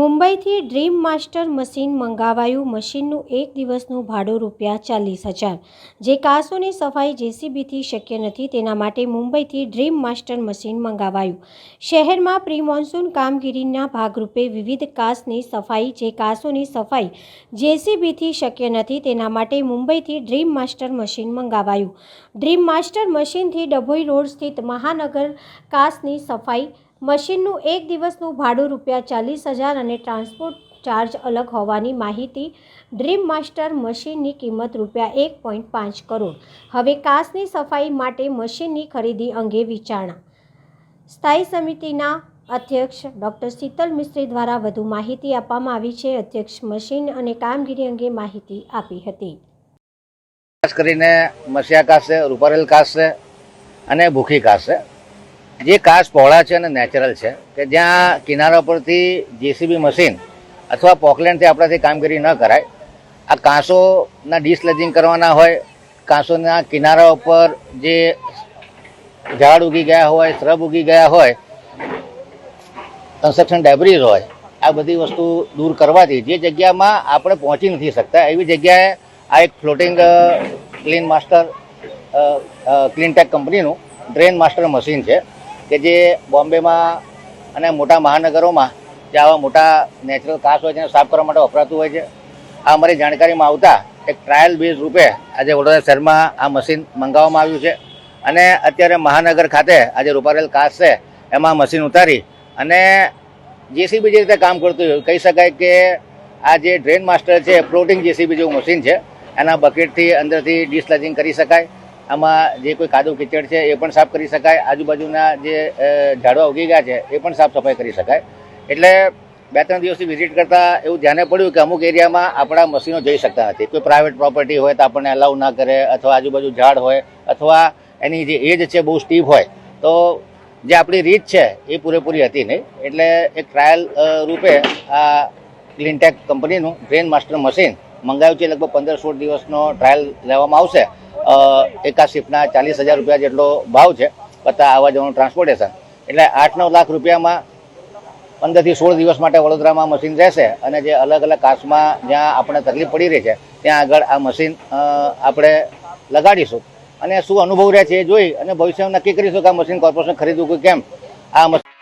મુંબઈથી dream master machine મંગાવાયું. મશીનનું એક દિવસનું ભાડું રૂપિયા ચાલીસ હજાર. જે કાંસોની સફાઈ જેસીબીથી શક્ય નથી, તેના માટે મુંબઈથી ડ્રીમ માસ્ટર મશીન મંગાવાયું. શહેરમાં પ્રી મોન્સૂન કામગીરીના ભાગરૂપે વિવિધ કાંસની સફાઈ, જે કાંસોની સફાઈ જેસીબીથી શક્ય નથી, તેના માટે મુંબઈથી ડ્રીમ માસ્ટર મશીન મંગાવાયું. ડ્રીમ માસ્ટર મશીનથી ડભોઈ રોડ સ્થિત મહાનગર કાંસની સફાઈ મશીનનું એક દિવસનું ભાડું રૂપિયા ચાલીસ હજાર અને ટ્રાન્સપોર્ટ ચાર્જ અલગ હોવાની માહિતી ડ્રીમ માસ્ટર મશીનની કિંમત રૂપિયા એક પોઈન્ટ પાંચ કરોડ. હવે કાસની સફાઈ માટે મશીનની ખરીદી અંગે વિચારણા. સ્થાયી સમિતિના અધ્યક્ષ ડૉક્ટર શીતલ મિસ્ત્રી દ્વારા વધુ માહિતી આપવામાં આવી છે. અધ્યક્ષ મશીન અને કામગીરી અંગે માહિતી આપી હતી. ખાસ કરીને મસિયા કાસ છે રૂપારેલ કાસ છે અને ભૂખી કાસ છે જે કાચ પહોળા છે અને નેચરલ છે, કે જ્યાં કિનારા પરથી જેસીબી મશીન અથવા પોકલેન્ડથી આપણાથી કામગીરી ન કરાય, આ કાંસોના ડિસલેજિંગ કરવાના હોય, કાંસોના કિનારા ઉપર જે ઝાડ ઉગી ગયા હોય શ્રબ ઉગી ગયા હોય કન્સ્ટ્રક્શન ડેબ્રીઝ હોય, આ બધી વસ્તુ દૂર કરવાથી જે જગ્યામાં આપણે પહોંચી નથી શકતા, એવી જગ્યાએ આ એક ફ્લોટિંગ ક્લીન માસ્ટર ક્લીનટેક કંપનીનું ડ્રેન માસ્ટર મશીન છે. કે જે બોમ્બેમાં અને મોટા મહાનગરોમાં જે આવા મોટા નેચરલ કાસ હોય છે સાફ કરવા માટે વપરાતું હોય છે. આ અમારી જાણકારીમાં આવતા એક ટ્રાયલ બેઝ રૂપે આજે વડોદરા શહેરમાં આ મશીન મંગાવવામાં આવ્યું છે. અને અત્યારે મહાનગર ખાતે આજે રૂપારેલ કાચ છે, એમાં મશીન ઉતારી અને જેસીબી જે રીતે કામ કરતું હોય, કહી શકાય કે આ જે ડ્રેન માસ્ટર છે ફ્લોટિંગ જેસીબી જેવું મશીન છે. એના બકેટથી અંદરથી ડિસ્લેજિંગ કરી શકાય. આમાં જે કોઈ કાદવ કિચડ છે, એ પણ સાફ કરી શકાય. આજુબાજુના જે ઝાડવા ઉગી ગયા છે, એ પણ સાફ સફાઈ કરી શકાય. એટલે બે ત્રણ દિવસથી વિઝિટ કરતા એવું ધ્યાને પડ્યું કે અમુક એરિયામાં આપણા મશીનો જઈ શકતા નથી. કોઈ પ્રાઇવેટ પ્રોપર્ટી હોય તો આપણને અલાઉ ના કરે, અથવા આજુબાજુ ઝાડ હોય, અથવા એની જે એજ છે બહુ સ્ટીપ હોય, તો જે આપણી રીત છે, એ પૂરેપૂરી હતી નહીં. એટલે એક ટ્રાયલ રૂપે આ ક્લીનટેક કંપનીનું ડ્રેન માસ્ટર મશીન મંગાવ્યું છે, લગભગ પંદર સોળ દિવસનો ટ્રાયલ લેવામાં આવશે. એકા શિફ્ટના ચાલીસ હજાર રૂપિયા જેટલો ભાવ છે વત્તા આવવા જવાનું ટ્રાન્સપોર્ટેશન એટલે આઠ નવ લાખ રૂપિયામાં પંદરથી સોળ દિવસ માટે વડોદરામાં મશીન રહેશે અને જે અલગ અલગ કાસ્ટમાં જ્યાં આપણે તકલીફ પડી રહી છે, ત્યાં આગળ આ મશીન આપણે લગાડીશું. અને શું અનુભવ રહે છે એ જોઈ અને ભવિષ્યમાં નક્કી કરીશું કે આ મશીન કોર્પોરેશન ખરીદવું કે કેમ? આ મશીન